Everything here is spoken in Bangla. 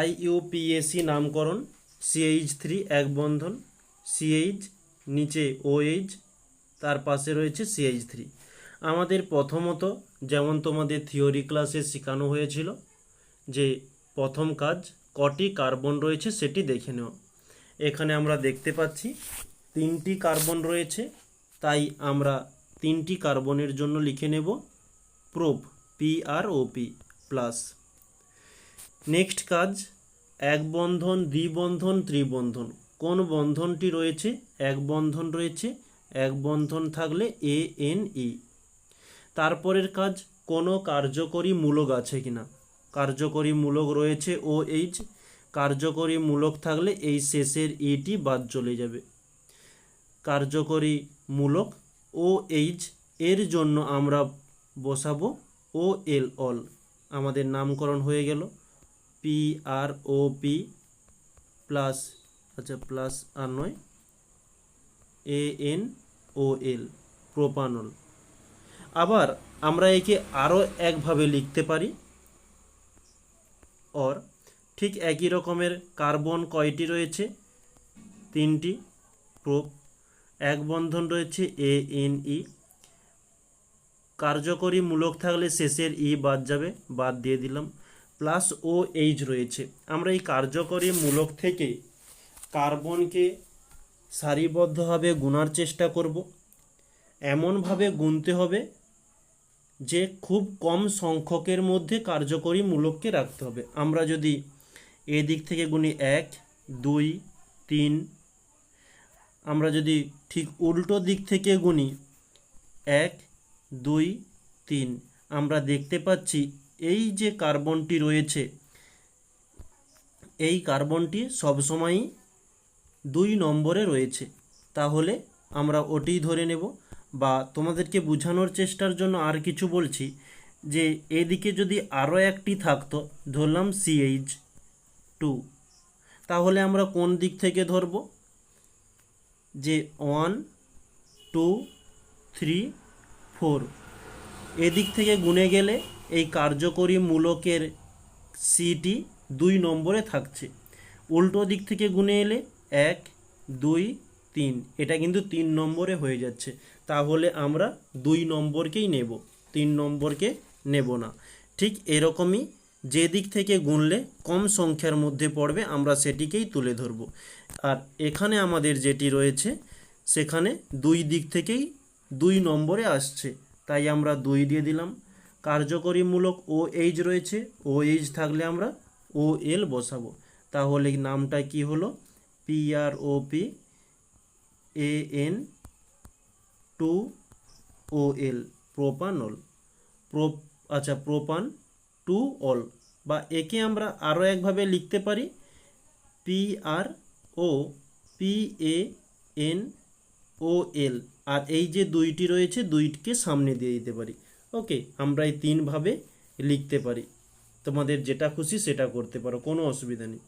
আইইউপিএসি নামকরণ সিএইচ থ্রি এক বন্ধন সিএইচ নিচে ওএইচ তার পাশে রয়েছে সিএইচ থ্রি আমাদের প্রথমত যেমন তোমাদের থিওরি ক্লাসে শেখানো হয়েছিল যে প্রথম কাজ কটি কার্বন রয়েছে সেটি দেখে নেওয়া। এখানে আমরা দেখতে পাচ্ছি তিনটি কার্বন রয়েছে, তাই আমরা তিনটি কার্বনের জন্য লিখে নেব prop P R O P plus next কাজ, এক বন্ধন, দ্বিবন্ধন, ত্রিবন্ধন। কোন বন্ধনটি রয়েছে? এক বন্ধন রয়েছে, এক বন্ধন থাকলে এ, এন, ই। তারপরের কাজ, কোনো কার্যকরী মূলক আছে কিনা? কার্যকরী মূলক রয়েছে ও, এইচ। কার্যকরী মূলক থাকলে এই শেষের ইটি বাদ চলে যাবে। কার্যকরী মূলক, ও, এইচ, এর জন্য আমরা বসাবো ও, এল, অল। আমাদের নামকরণ হয়ে গেল। P R O P plus আচ্ছা প্লাস আর নয় A N O L propanol আবার আমরা একে আরও একভাবে লিখতে পারি। অর ঠিক একই রকমের কার্বন কয়টি রয়েছে? তিনটি প্রোপ এক বন্ধন রয়েছে এ এন ই কার্যকরী মূলক থাকলে শেষের ই বাদ যাবে, বাদ দিয়ে দিলাম। প্লাস ও এইচ রয়েছে। আমরা এই কার্যকরী মূলক থেকে কার্বনকে সারিবদ্ধভাবে গুনার চেষ্টা করব। এমনভাবে গুনতে হবে যে খুব কম সংখ্যকের মধ্যে কার্যকরী মূলককে রাখতে হবে। আমরা যদি এদিক থেকে গুনি এক, দুই, তিন, আমরা যদি ঠিক উল্টো দিক থেকে গুনি এক, দুই, তিন, আমরা দেখতে পাচ্ছি এই যে কার্বনটি রয়েছে, এই কার্বনটি সবসময়ই দুই নম্বরে রয়েছে। তাহলে আমরা ওটিই ধরে নেব বা তোমাদেরকে বোঝানোর চেষ্টার জন্য আর কিছু বলছি যে এদিকে যদি আরও একটি থাকতো, ধরলাম সিএইচ টু তাহলে আমরা কোন দিক থেকে ধরব? যে ওয়ান টু থ্রি ফোর এদিক থেকে গুনে গেলে এই কার্যকরী মূলকের সিটি দুই নম্বরে থাকছে। উল্টো দিক থেকে গুনে এলে এক, দুই, তিন। এটা কিন্তু তিন নম্বরে হয়ে যাচ্ছে। তাহলে আমরা দুই নম্বরকেই নেব। তিন নম্বরকে নেব না। ঠিক এরকমই যে দিক থেকে গুনলে কম সংখ্যার মধ্যে পড়বে, আমরা সেটিকেই তুলে ধরব। আর এখানে আমাদের যেটি রয়েছে, সেখানে দুই দিক থেকেই দুই নম্বরে আসছে। তাই আমরা দুই দিয়ে দিলাম। কার্যকরীমূলক ও এইচ রয়েছে। ও এইচ থাকলে আমরা ও এল বসাবো। তাহলে নামটা কি হলো? P R O P A N two O L propanol pro আচ্ছা প্রোপান টু অল বা একে আমরা আরও একভাবে লিখতে পারি। P R O P A N O L আর এই যে দুইটি রয়েছে, দুইটিকে সামনে দিয়ে দিতে পারি। ওকে আমরা এই তিনভাবে লিখতে পারি। তোমাদের যেটা খুশি সেটা করতে পারো, কোনো অসুবিধা নেই।